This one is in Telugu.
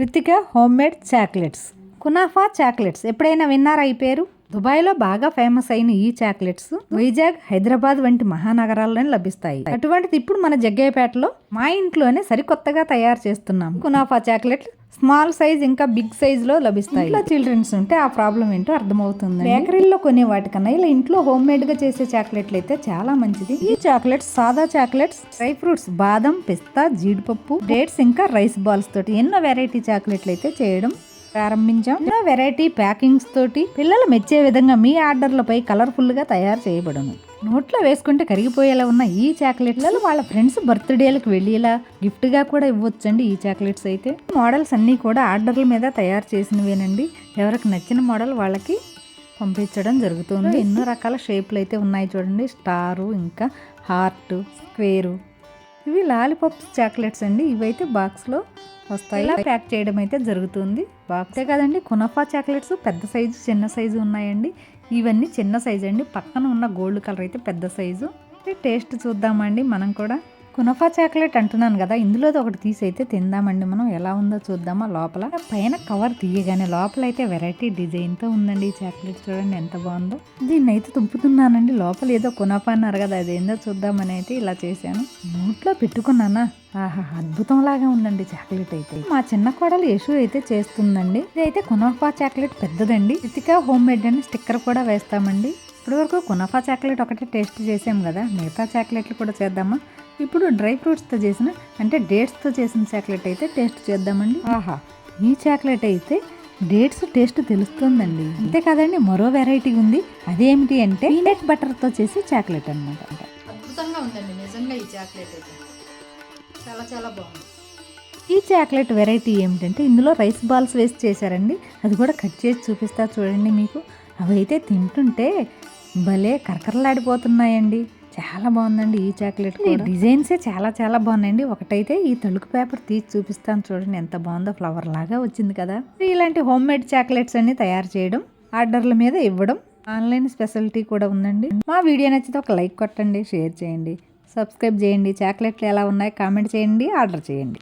Ritika home made chocolates. Kunafa chocolates. ఎప్పుడైనా విన్నారా ఈ పేరు? దుబాయ్లో బాగా ఫేమస్ అయిన ఈ చాక్లెట్స్ వైజాగ్ హైదరాబాద్ వంటి మహానగరాల్లోనే లభిస్తాయి. అటువంటిది ఇప్పుడు మన జగ్గయ్యపేటలో మా ఇంట్లోనే సరికొత్తగా తయారు చేస్తున్నాం. కునాఫా చాక్లెట్లు స్మాల్ సైజ్ ఇంకా బిగ్ సైజ్లో లభిస్తాయి. ఇంట్లో చిల్డ్రన్స్ ఉంటే ఆ ప్రాబ్లం ఏంటో అర్థమవుతుంది బేకరీలో కొనే వాటికన్నా ఇలా ఇంట్లో హోమ్ మేడ్గా చేసే చాక్లెట్లు అయితే చాలా మంచిది. ఈ చాక్లెట్స్ సాదా చాక్లెట్స్ డ్రై ఫ్రూట్స్ బాదం పిస్తా జీడిపప్పు డేట్స్ ఇంకా రైస్ బాల్స్ తోటి ఎన్నో వెరైటీ చాక్లెట్లు అయితే చేయడం ప్రారంభించాం. ఎన్నో వెరైటీ ప్యాకింగ్స్ తోటి పిల్లలు మెచ్చే విధంగా మీ ఆర్డర్లపై కలర్ఫుల్గా తయారు చేయబడును. నోట్లో వేసుకుంటే కరిగిపోయేలా ఉన్న ఈ చాక్లెట్లలో వాళ్ళ ఫ్రెండ్స్ బర్త్డేలకు వెళ్ళేలా గిఫ్ట్గా కూడా ఇవ్వచ్చండి ఈ చాక్లెట్స్ అయితే. మోడల్స్ అన్నీ కూడా ఆర్డర్ల మీద తయారు చేసినవేనండి. ఎవరికి నచ్చిన మోడల్ వాళ్ళకి పంపించడం జరుగుతుంది. ఎన్నో రకాల షేప్లు అయితే ఉన్నాయి చూడండి. స్టారు ఇంకా హార్ట్ స్క్వేరు. ఇవి లాలీపాప్స్ చాక్లెట్స్ అండి. ఇవైతే బాక్స్లో వస్తాయి. ఇలా ప్యాక్ చేయడం అయితే జరుగుతుంది. బాక్సే కదండి కునఫా చాక్లెట్స్ పెద్ద సైజు చిన్న సైజు ఉన్నాయండి. ఇవన్నీ చిన్న సైజు అండి. పక్కన ఉన్న గోల్డ్ కలర్ అయితే పెద్ద సైజు. టేస్ట్ చూద్దామండి మనం కూడా. కునఫా చాక్లెట్ అంటున్నాను కదా ఇందులో ఒకటి తీసి అయితే తిందామండి మనం. ఎలా ఉందో చూద్దామా లోపల. పైన కవర్ తీయగానే లోపల అయితే వెరైటీ డిజైన్తో ఉందండి ఈ చాక్లెట్ చూడండి ఎంత బాగుందో. దీన్ని అయితే తుంపుతున్నానండి. లోపల ఏదో కునఫా అన్నారు కదా అదేందో చూద్దామని అయితే ఇలా చేశాను. నోట్లో పెట్టుకున్నానా? ఆహా అద్భుతం లాగా ఉందండి చాక్లెట్ అయితే. మా చిన్న కోడలు యశు అయితే చేస్తుందండి. ఇది అయితే కునఫా చాక్లెట్ పెద్దదండి. ఇతికా హోమ్ మేడ్ అని స్టిక్కర్ కూడా వేస్తామండి. ఇప్పటివరకు కునఫా చాక్లెట్ ఒకటే టేస్ట్ చేసాం కదా మిగతా చాక్లెట్లు కూడా చేద్దామా? ఇప్పుడు డ్రై ఫ్రూట్స్తో చేసిన అంటే డేట్స్తో చేసిన చాక్లెట్ అయితే టేస్ట్ చేద్దామండి. ఆహా. ఈ చాక్లెట్ అయితే డేట్స్ టేస్ట్ తెలుస్తుందండి. అంతే కదండి మరో వెరైటీ ఉంది. అదేమిటి అంటే పీనట్ బటర్తో చేసే చాక్లెట్ అనమాట అద్భుతంగా ఉందండి నిజంగా ఈ చాక్లెట్ అయితే. చాలా చాలా బాగుంది. ఈ చాక్లెట్ వెరైటీ ఏమిటంటే ఇందులో రైస్ బాల్స్ వేసి చేశారండి. అది కూడా కట్ చేసి చూపిస్తా చూడండి మీకు. అవి అయితే తింటుంటే భలే కరకరలాడిపోతున్నాయండి. చాలా బాగుందండి ఈ చాక్లెట్ డిజైన్సే చాలా చాలా బాగున్నాయండి. ఒకటైతే ఈ తలుకు పేపర్ తీసి చూపిస్తాను చూడండి ఎంత బాగుందో ఫ్లవర్ లాగా వచ్చింది కదా. ఇలాంటి హోమ్ మేడ్ చాక్లెట్స్ అన్ని తయారు చేయడం ఆర్డర్ల మీద ఇవ్వడం ఆన్లైన్ స్పెషాలిటీ కూడా ఉందండి. మా వీడియో నచ్చితే ఒక లైక్ కొట్టండి షేర్ చేయండి సబ్స్క్రైబ్ చేయండి. చాక్లెట్లు ఎలా ఉన్నాయి కామెంట్ చేయండి ఆర్డర్ చేయండి.